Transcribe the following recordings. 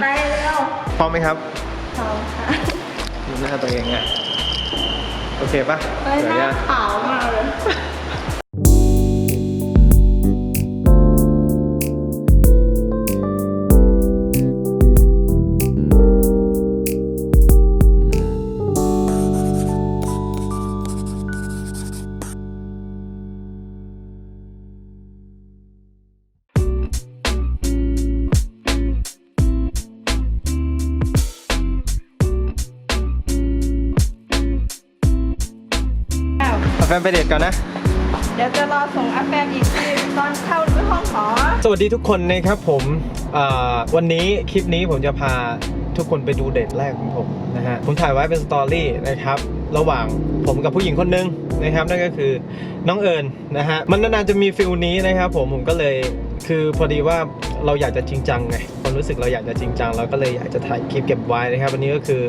ไปเร็วพร้อมไหมครับพร้อมค่ะดูหน้าตัวเองอะโอเคปะไปเดี๋ยวหน้าย่าขาวมากเลย เอาแฟนไปเดทก่อนนะ เดี๋ยวจะรอส่งอาแปมอีกทีตอนเข้าห้องหอสวัสดีทุกคนนะครับผมอ่าวันนี้คลิปนี้ผมจะพาทุกคนไปดูเดทแรกของผมนะฮะ ผมถ่ายไว้เป็นสตอรี่นะครับ ระหว่างผมกับผู้หญิงคนหนึงนะครับ นั่นก็คือน้องเอิญนะฮะ มันนานๆจะมีฟิลนี้นะครับผม ผมก็เลยคือพอดีว่าเราอยากจะจริงจังไงความรู้สึกเราอยากจะจริงจังเราก็เลยอยากจะถ่ายคลิปเก็บไว้นะครับวันนี้ก็คือ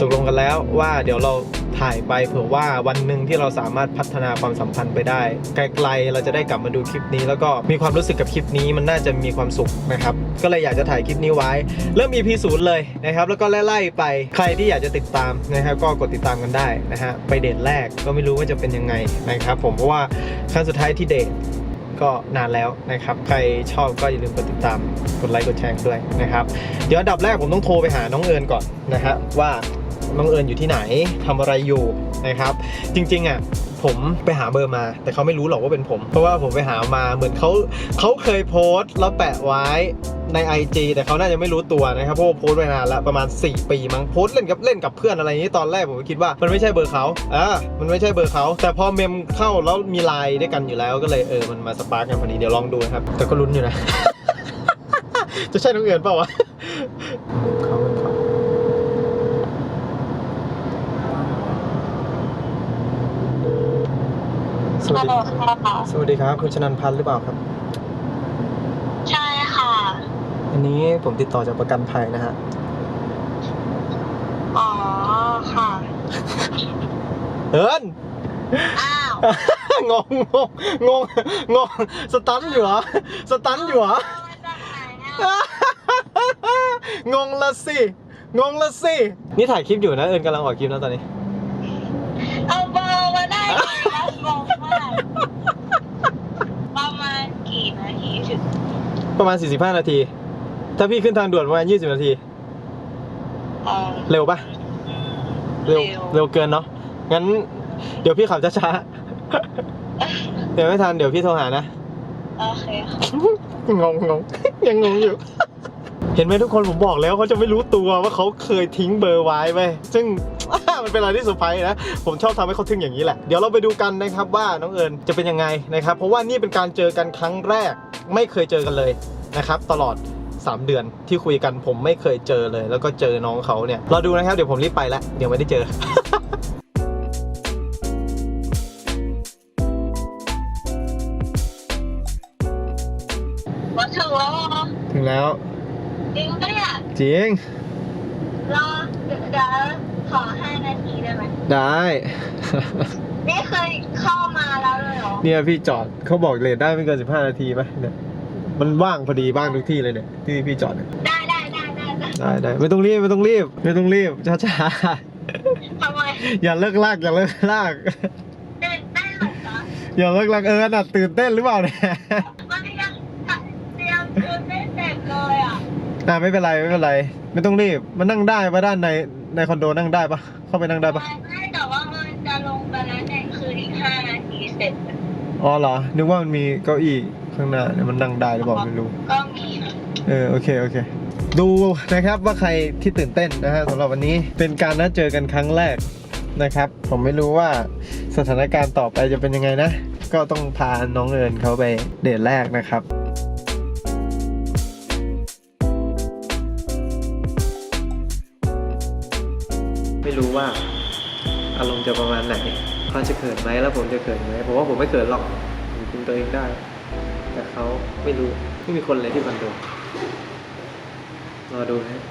ตกลงกันแล้วว่าเดี๋ยวเราถ่ายไปเผื่อว่าวันหนึ่งที่เราสามารถพัฒนาความสัมพันธ์ไปได้ ไกลๆเราจะได้กลับมาดูคลิปนี้ แล้วก็มีความรู้สึกกับคลิปนี้มันน่าจะมีความสุขนะครับก็เลยอยากจะถ่ายคลิปนี้ไว้ เริ่ม EP ศูนย์เลยนะครับแล้วก็ไล่ๆไปใครที่อยากจะติดตามนะครับก็กดติดตามกันได้นะฮะไปเดทแรกก็ไม่รู้ว่าจะเป็นยังไงนะครับผมเพราะว่าครั้งสุดท้ายที่เดท ก็นานแล้วนะครับ ใครชอบก็อย่าลืมกดติดตาม กดไลค์ กดแชร์ด้วยนะครับ เดี๋ยวอันดับแรกผมต้องโทรไปหาน้องเอิญก่อนนะฮะว่า น้องเอิญอยู่ที่ไหนทำอะไรอยู่นะครับ จริงๆอะผมไปหาเบอร์มา แต่เขาไม่รู้หรอกว่าเป็นผม เพราะว่าผมไปหามาเหมือนเขาเขาเคยโพสต์แล้วแปะไว้ใน IG แต่เขาน่าจะไม่รู้ตัวนะครับเพราะว่าโพสต์ไว้นานล้วประมาณ 4 ปีมั้งโพสต์เล่นกับเล่นกับเพื่อนอะไรนี้ตอนแรกผมก็คิดว่ามันไม่ใช่เบอร์เขาอ่ามันไม่ใช่เบอร์เขาแต่พอเมมเข้าแล้วมีไลน์ด้วยกันอยู่แล้วก็เลยเออมันมาสปาร์กกันพอดีเดี๋ยวลองดูนะครับแต่ก็ลุ้นอยู่นะ จะใช่น้องเอิญเปล่าวะเขาเขา สวัสฮัลดีโหลค่ะสวัสดีครับ คุณชนันพันธ์หรือเปล่าครับ ใช่ค่ะ อันนี้ผมติดต่อจากประกันภัยนะฮะ อ๋อ ค่ะเอิญอ้าว งงงงงงงสตันอยู่เหรอ สตันอยู่เหรอ มาจากไหนอะงงละสิ งงละสิ นี่ถ่ายคลิปอยู่นะ เอิญกำลังออกคลิปนะตอนนี้เอาเบอ ร์มาได้ไงนะงงมากประมาณกี่นาทีถึงประมาณ 45 นาที ถ้าพี่ขึ้นทางด่วนประมาณ 20 นาทีอ๋อเร็วปะเร็วเร็ว เร็วเกินเนาะ งั้น เดี๋ยวพี่ขับช้าๆ เดี๋ยวไม่ทัน เดี๋ยวพี่โทรหานะ โอเคค่ะงงงง ยังงงอยู่ เห็นไหมทุกคนผมบอกแล้วเขาจะไม่รู้ตัวว่าเขาเคยทิ้งเบอร์ไว้ไปซึ่ง มันเป็นอะไรที่เซอร์ไพรส์นะ ผมชอบทำให้เขาทึ่งอย่างนี้แหละ เดี๋ยวเราไปดูกันนะครับว่าน้องเอิญจะเป็นยังไงนะครับ เพราะว่านี่เป็นการเจอกันครั้งแรก ไม่เคยเจอกันเลยนะครับตลอด 3 เดือนที่คุยกันผมไม่เคยเจอเลย แล้วก็เจอน้องเขาเนี่ยเราดูนะครับเดี๋ยวผมรีบไปแล้วเดี๋ยวไม่ได้เจอมาถึงแล้วเหรอถึงแล้ว จริงปะเนี่ยจริงรอเดี๋ยวเดี๋ยว ขอห้านาทีได้ไหมได้ นี่เคยเข้ามาแล้วเลยเหรอเนี่ยพี่จอดเขาบอกเลทได้ไม่เกิน15นาทีไหมเนี่ยมันว่างพอดีว่างทุกที่เลยเนี่ยที่พี่จอดเนี่ยได้ได้ได้ได้ได้ได้ได้ไม่ต้องรีบไม่ต้องรีบ ไม่ต้องรีบช้าช้าทำไมๆอย่าเลิกลากอย่าเลิกลากตื่นเต้นเหรอจ๊ะอย่าเลิกลากเออน่ะตื่นเต้นหรือเปล่าเนี่ยมันยังเตรียมชุดไม่เสร็จเลยอะ อ่าไม่เป็นไรไม่เป็นไร ไม่ต้องรีบมันนั่งได้ปะด้านใน ในคอนโดนั่งได้ปะเข้าไปนั่งได้ปะไม่ไม่แต่ว่ามันจะลงไปแล้วเนี่ยคืออีกห้านาทีเสร็จอ๋อเหรอ นึกว่ามันมีเก้าอี้ข้างหน้าเนี่ยมันนั่งได้หรือเปล่าไม่รู้ ก็มีนะเออโอเคโอเค ดูนะครับว่าใครที่ตื่นเต้นนะฮะสำหรับวันนี้เป็นการนัดเจอกันครั้งแรกนะครับ ผมไม่รู้ว่าสถานการณ์ต่อไปจะเป็นยังไงนะ ก็ต้องพาน้องเอิญเขาไปเดทแรกนะครับ จะประมาณไหนเขาจะเขินไหมแล้วผมจะเขินไหมผมว่าผมไม่เขินหรอกผมคุมตัวเองได้ แต่เขาไม่รู้ไม่มีคนเลยที่คอนโดรอดูนะ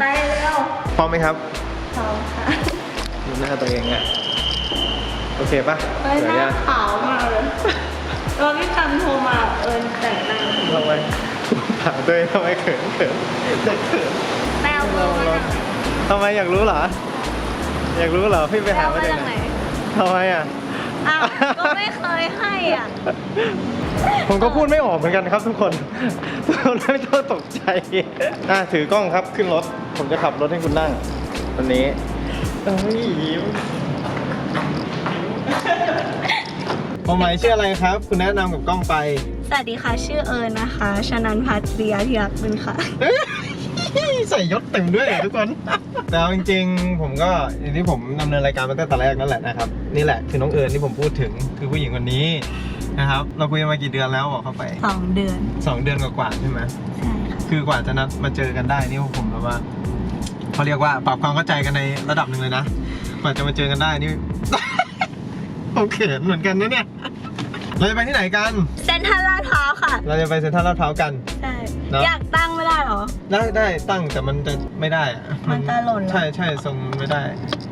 ไปเร็วพร้อมไหมครับพร้อมค่ะดูหน้าตัวเองอะโอเคปะไปเดี๋หยวน้าย่าขาวมากเลยตอนที่กันโทรมาเอิญแต่งหน้าเราถามตัวเองทำไมเขินเขินเด็กเขินแมวโบมาจากทำไมอยากรู้เหรอ อยากรู้เหรอพี่ไปแมหาวมามาจากจากไหไหนนทำไมอะอ้าวก็ไม่เคยให้อะ ผมก็พูดไม่ออกเหมือนกันครับทุกคนทุกคนไม่ต้องตกใจอะถือกล้องครับขึ้นรถ ผมจะขับรถให้คุณนั่งวันนี้เอ้ยยิ้มพอหมายชื่ออะไรครับ คุณแนะนำกับกล้องไป สวัสดีค่ะ ชื่อเอิญนะคะ ชนันพัทริยาธิรักษ์บุญค่ะ ใส่ยศเต็มด้วยทุกคนแต่เอาจริงๆ ผมก็อย่างที่ผมดำเนินรายการมาตั้งแต่แรกนั่นแหละนะครับนี่แหละคือน้องเอิญที่ผมพูดถึงคือผู้หญิงคนนี้นะครับ เราคุยกันมากี่เดือนแล้วบอกเข้าไปสองเดือนสองเดือนกว่าๆใช่ไหมใช่ค่ะคือกว่าจะนัดมาเจอกันได้นี่ผมแบบว่าเขาเรียกว่าปรับความเข้าใจกันในระดับหนึ่งเลยนะกว่าจะมาเจอกันได้นี่ผมเขินเหมือนกันนะเนี่ยเราจะไปที่ไหนกัน เซ็นทรัลลาดพร้าวค่ะ เราจะไปเซ็นทรัลลาดพร้าวกัน ใช่เนอะอยากตั้งไม่ได้เหรอ ได้ได้ตั้งแต่มันจะไม่ได้อะมันจะหล่นเหรอ ใช่ใช่ทรงไม่ได้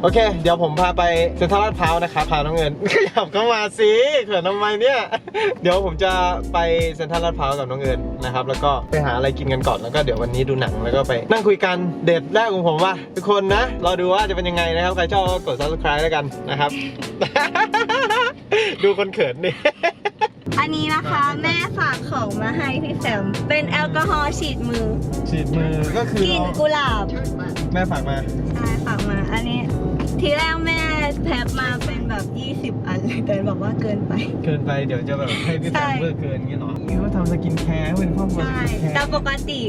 โอเค เดี๋ยวผมพาไปเซ็นทรัลลาดพร้าวนะครับพาน้องเงิน ขยับเข้ามาสิเขินทำไมเนี่ย เดี๋ยวผมจะไปเซ็นทรัลลาดพร้าวกับน้องเงินนะครับแล้วก็ไปหาอะไรกินกันก่อนแล้วก็เดี๋ยววันนี้ดูหนังแล้วก็ไป นั่งคุยกันเดทแรกของผมว่าทุกคนนะรอดูว่าจะเป็นยังไงนะครับใครชอบก็กด subscribe แล้วกันนะครับ ดูคนเขินดิ อันนี้นะคะแม่ฝากของมาให้พี่แซมเป็นแอลกอฮอล์ฉีดมือฉีดมือก็คือกลิ่นกุหลาบแม่ฝากมาใช่ฝากมา อันนี้ทีแรกแม่แพ็คมาเป็นแบบ 20 อันเลยแต่บอกว่าเกินไป เกินไปเดี๋ยวจะแบบให้พี่แฟใช่นเลิกเกินอย่างเงี้ยเหรอนี่เขาทำสกินแคร์เป็นครอบครัวสใช่กินแคร์แต่ปกติ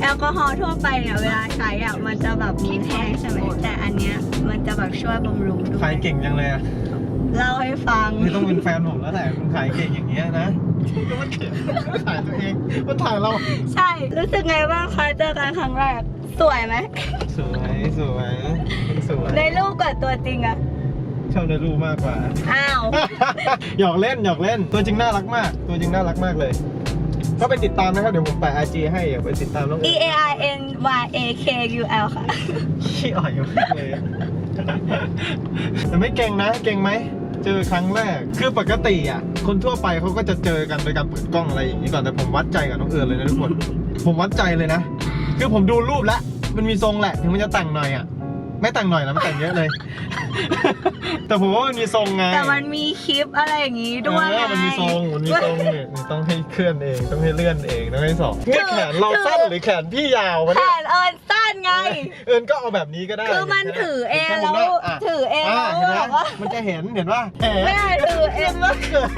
แอลกอฮอล์ทั่วไปเนี่ยเวลาใช้อะมันจะแบบมีแห้งใช่ไหมแต่อันเนี้ยมันจะแบบช่วยบำรุงด้วขายยเก่งจังเลยอะ เล่าให้ฟังนี่ต้องเป็นแฟนผมแล้วแหละคุณขายเก่งอย่างเงี้ยนะก็มันเขียนขายตัวเองมันถ่ายเรา ใช่ รู้สึกไงบ้างคะเจอกันครั้งแรก สวยไหม สวยสวยสวยในรูปกับตัวจริงอะชอบในรูปมากกว่า อ้าว หยอกเล่นหยอกเล่น ตัวจริงน่ารักมาก ตัวจริงน่ารักมากเลย ก็ไปติดตามนะครับ เดี๋ยวผมแปะไอจีให้อย่าไปติดตามน้อง E A I N Y A K U L ค่ะขี้อ่อยมากเลย แต่ไม่เก่งนะ เก่งไหม เจอครั้งแรก คือปกติอะ คนทั่วไปเขาก็จะเจอกันโดยการเปิดกล้องอะไรอย่างนี้ก่อนแต่ผมวัดใจกับน้องเอิญเลยนะทุกคน ผมวัดใจเลยนะ คือผมดูรูปแล้ว มันมีทรงแหละ ถึงมันจะแต่งหน่อยอะ ไม่แต่งหน่อยนะมันแต่งเยอะเลย แต่ผมว่ามันมีทรงไงแต่มันมีคลิปอะไรอย่างงี้ด้วยเออมันมีทรงมันมีทรงเนี่ยต้องให้เคลื่อนเอง ต้องให้เลื่อนเอง ต้องให้สอบนี่แขนเราสั้นหรือแขนพี่ยาววะแขเนี่ย นเอิญสั้ นไง เอิญก็เอาแบบนี้ก็ได้คือมันถือเองห็นแล้วไหมะถือเองอะแล้วเห็นไหมแบบว่ามันจะเห็นเห็นว่าแหไม่ได้ถือเองแล้วเกิด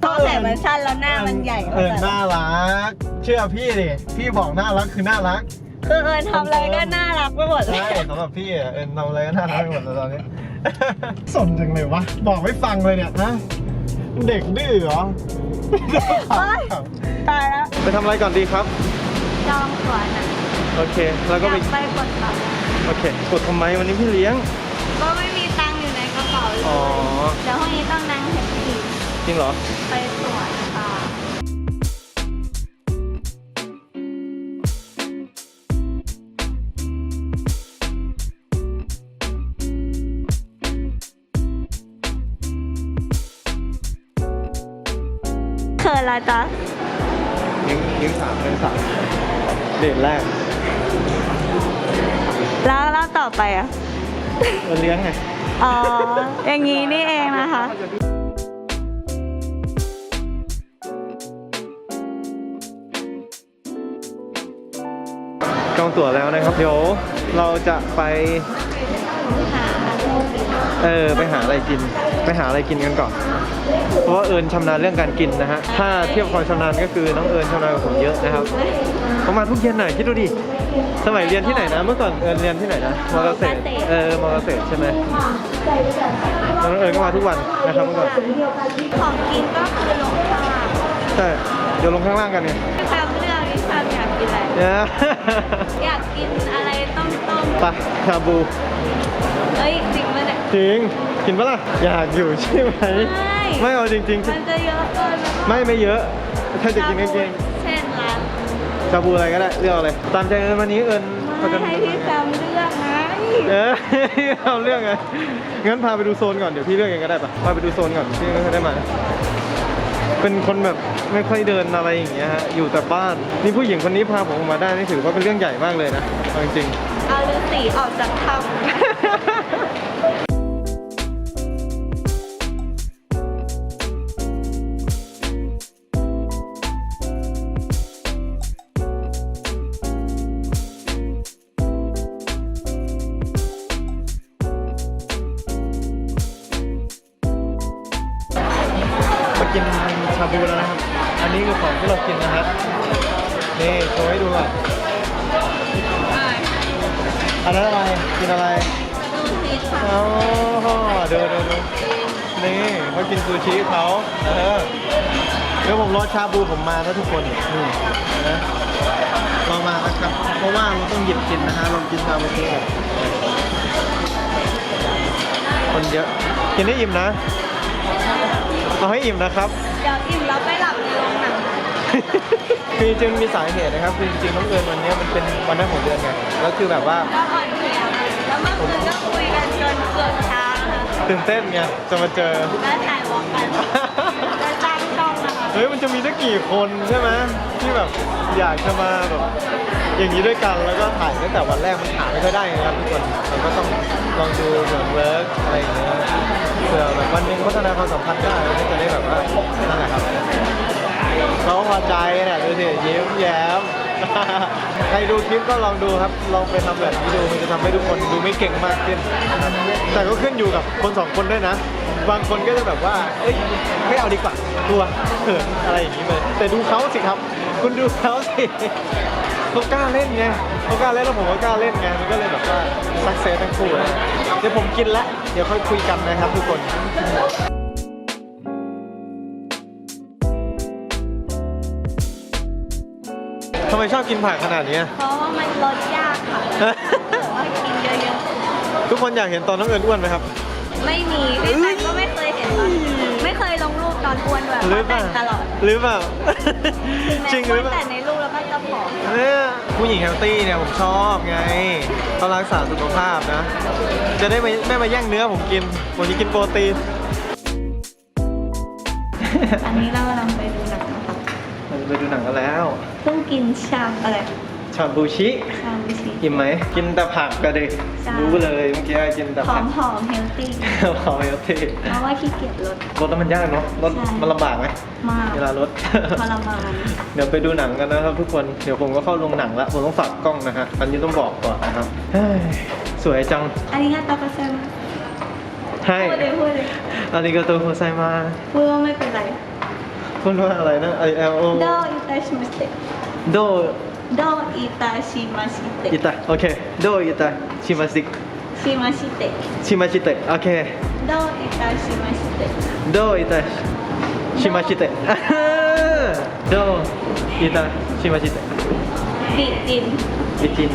เพราะแขนมันสั้นแล้วหน้ามันใหญ่เออน่ารัก เชื่อพี่ดิพี่บอกน่ารักคือน่ารักคือเอิญทำอะไรก็น่ารักไปหมดเลใช่ยสำหรับพี่อะเอิญทำอะไรก็น่ารักไปหมดเลยตอนนี้สนจังเลยวะบอกไม่ฟังเลยเนี่ยนะเด็กดื้อเหรอเฮ้ยตายแล้วไปทำอะไรก่อนดีครับ จองตั๋วน่ะ โอเค แล้วอก็ยาไปกไปกดบัตรโอเค กดทำไมวันนี้พี่เลี้ยง ก็ไม่มีตังค์อยู่ในกระเป๋าเลยอ๋อ เดี๋ยวพรุ่งนี้ต้องนั่งแท็กซี่จริงเหรอ ไปตรวจค่ะเขินละจ๊ะ นิ้วนิ้วสามนิ้วสามเดทแรก แล้วแล้วต่อไปอะมันเลี้ยงไง อ๋อ อย่างนี้นี่เองนะคะ จองตั๋วแล้วนะครับ เดี๋ยวเราจะไป เออไปหาอะไรกิน ไปหาอะไรกินกันก่อน เพราะว่าเอิญชำนาญเรื่องการกินนะฮะ ถ้าเทียบความชำนาญก็คือน้องเอิญชำนาญกว่าผมเยอะนะครับเขามาทุกเย็นหน่อยคิดดูดิ สมัยเรียนที่ไหนนะ เมื่อก่อนเอิญเรียนที่ไหนนะมอเกษตร เออมอเกษตรใช่ไหมน้องเอิญก็มาทุกวันนะครับเมื่อก่อน ของกินก็คือลงข้างล่างใช่ เดี๋ยวลงข้างล่างกันเนี่ยพี่แซมเลือกพี่แซมอยากกินอะไรเนี่ยอยากกินอะไรต้มต้มไปชาบู เอ้ยจริงปะเนี่ย จริงกินปะล่ะอยากอยู่ใช่ไหมไม่ไม่เอาจริง มันจะเยอะเกินๆ ไม่ไม่เยอะถ้าจะกินก็กินเช่นร้านชาบูอะไรก็ได้เลือกเอาเลยตามใจเอิญวันนี้เอิญเขาจะไม่ให้พี่แซมเลือกไงเออ เอาเรื่องไงงั้นพาไปดูโซนก่อนเดี๋ยวพี่เลือกเองก็ได้ปะพาไปดูโซนก่อนพี่ก็ได้มาก็เป็นคนแบบไม่ค่อยเดินอะไรอย่างเงี้ยฮะอยู่แต่บ้านนี่ผู้หญิงคนนี้พาผมออกมาได้นี่ถือว่าเป็นเรื่องใหญ่มากเลยนะเอาจริงเอาฤาษีออกจากถ้ำ กินอะไรดูสิค่ะอ๋อดูดูดูนี่เขากินซูชิเขาเออเดี๋ยวผมรอชาบูผมมานะทุกคนนี่นะรอมานะครับ เพราะว่าเราต้องหยิบกินนะฮะเรากินชาบูที่แบบคนเยอะกินให้อิ่มนะ เอาให้อิ่มนะครับ เดี๋ยวอิ่มแล้วไปหลับในโรงหนังคือจริงๆมีสาเหตุนะครับคือจริงๆน้องเอิญวันนี้มันเป็นวันแรกของเดือนไงแล้วคือแบบว่าก็อ่อนเพลีย แล้วเมื่อคืนก็คุยกันจนเกือบเช้านะคะตื่นเต้นไงจะมาเจอ แล้วถ่ายวอล์กกันจะสร้างช่องนะคะเฮ้ยมันจะมีสักกี่คนใช่ไหมที่แบบอยากจะมาแบบอย่างนี้ด้วยกันแล้วก็ถ่ายตั้งแต่วันแรกมันถ่ายไม่ค่อยได้ไงครับทุกคนเราก็ต้องลองดูเผื่อเวิร์กอะไรอย่างเงี้ยเผื่อแบบวันหนึงพัฒนาความสัมพันธ์ได้เราก็จะได้แบบว่านั่นแหละครับเขาพอใจเนี่ยดูสิยิ้มแย้ม ใครดูคลิปก็ลองดูครับ ลองไปทำแบบนี้ดู มันจะทำให้ทุกคนดูไม่เก่งมากขึ้น แต่ก็ขึ้นอยู่กับคนสองคนด้วยนะ บางคนก็จะแบบว่า เอ้ย ไม่เอาดีกว่ากลัวเขินอะไรอย่างนี้เลยแต่ดูเขาสิครับ คุณดูเขาสิเขากล้าเล่นไงเขากล้าเล่นแล้วผมก็กล้าเล่นไง มันก็เลยแบบว่าสักเซสทั้งคู่นะเดี๋ยวผมกินละ เดี๋ยวค่อยคุยกันนะครับทุกคน ทำไมชอบกินผักขนาดนี้ เพราะว่ามันลดยากค่ะแต่ว่ากินเยอะทุกคนอยากเห็นตอนน้องเอิญอ้วนไหมครับๆไม่มีพี่แซคก็ไม่เคยเห็นหรอกไม่เคยลงรูปตอนอ้วนด้วยหรือเปแต่ล่างตลอดหรือเปล่าจริงหอ้รืวอนเปแต่ล่าในรูปแล้วก็จะผอมเนี่ยผู้หญิงเฮลตี้เนี่ยผมชอบไงต้องรักษาสุขภาพนะ จะได้ไม่ไม่มาแย่งเนื้อผมกินผมจะกินโปรตีนอันนี้เรากำลังไปดูหนัง ไปดูหนังกันแล้ว เพิ่งกินชามอะไรชาบูชิชามวิชีกินไหม กินแต่ผักก็ดิใช่ รู้เลยเมื่อกี้กินแต่หอผักมหอมเฮลตี้หอมเฮลตี้เพราะว่าขี้เกียจลด รถแล้วมันยากเนาะรถใช่ มันลำบากไหมมากเวลารถ ทรมาน เดี๋ยวไปดูหนังกันนะครับทุกคน เดี๋ยวผมก็เข้าโรงหนังแล้วผมต้องฝากกล้องนะฮะ อันนี้ต้องบอกก่อนนะครับเฮ้ยสวยจัง อันนี้ก็ตาประเสริฐให้พูดเลยพูดเลยอาริกาโตโฮไซมา พูดว่าไม่เป็นไร พูดว่าอะไรนะ I L O โดอิตาชิมาสเตะโดโดอิตาชิมาชิเตะอิตาโอเคโดอิตาชิมาซิชิมาชิเตะชิมาชิเตะโอเคโดอิตาชิมาชิเตะโดอิตาชิมาชิเตะอ่าฮะโดอิตาชิมาชิเตะบิจินบิจิน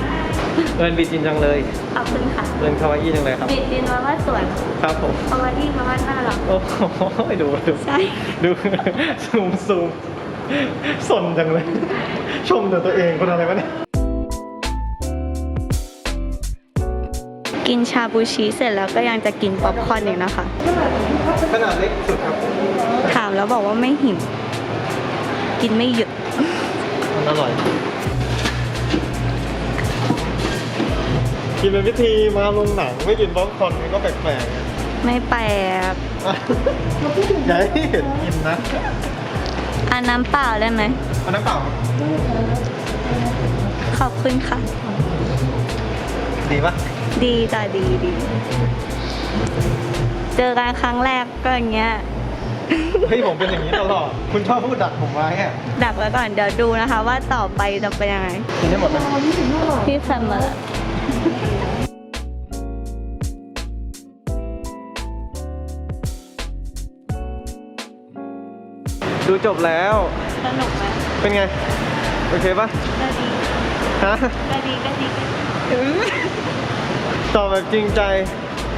เอินบิจินจังเลยขอบคุณค่ะเอินคาวาอี้จังเลยครับบิจินแปลว่าสวยครับผมคาวาอี้แปลว่าน่ารักโอ้โหดูดูใช่ดูซูมซูมสนจังเลย ชมแต่ตัวเองคนอะไรวะเนี่ยกินชาบูชิเสร็จแล้วก็ยังจะกินป๊อปคอร์นอีกนะคะ ขนาดเล็กสุดครับ ถามแล้วบอกว่าไม่หิว กินไม่หยุดมันอร่อย กินเป็นวิธีมาลงหนังไม่กินป๊อปคอร์นมันก็แปลกๆอะไม่แปลกอย่าให้เห็นกินนะอันน้ำเปล่าได้ไหมอันนั้นเปล่าครับขอบคุณค่ะ ดีปะดีจ้ะดีดี เจอกันครั้งแรกก็อย่างเงี้ย เฮ้ยผมเป็นอย่างนี้ตลอด คุณชอบพูดดักผมไว้อะดักไว้ก่อนเดี๋ยวดูนะคะ ว่าต่อไปจะเป็นยังไงกินได้หมดไหมพี่เสมอ ดูจบแล้ว สนุกไหมเป็นไง โอเคปะก็ดีฮะก็ดีก็ดีก็ดีตอบแบบจริงใจ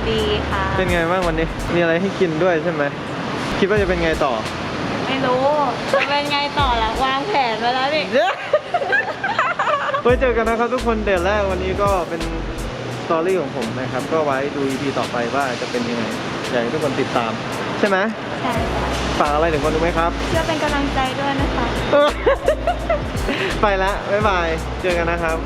ดีค่ะ เป็นไงบ้างวันนี้ มีอะไรให้กินด้วยใช่ไหม คิดว่าจะเป็นไงต่อ ไม่รู้จะเป็นไงต่อล่ะวางแผนไว้แล้วดิ ไว้เจอกันนะครับทุกคนเดทแรกวันนี้ก็เป็นสตอรี่ของผมนะครับ ก็ไว้ดู EP ต่อไปว่าจะเป็นยังไงอยากให้ทุกคนติดตาม ใช่ไหมใช่ฝากอะไรถึงคนดูไหมครับ ช่วยเป็นกำลังใจด้วยนะคะ ไปละบ๊ายบาย เจอกันนะครับ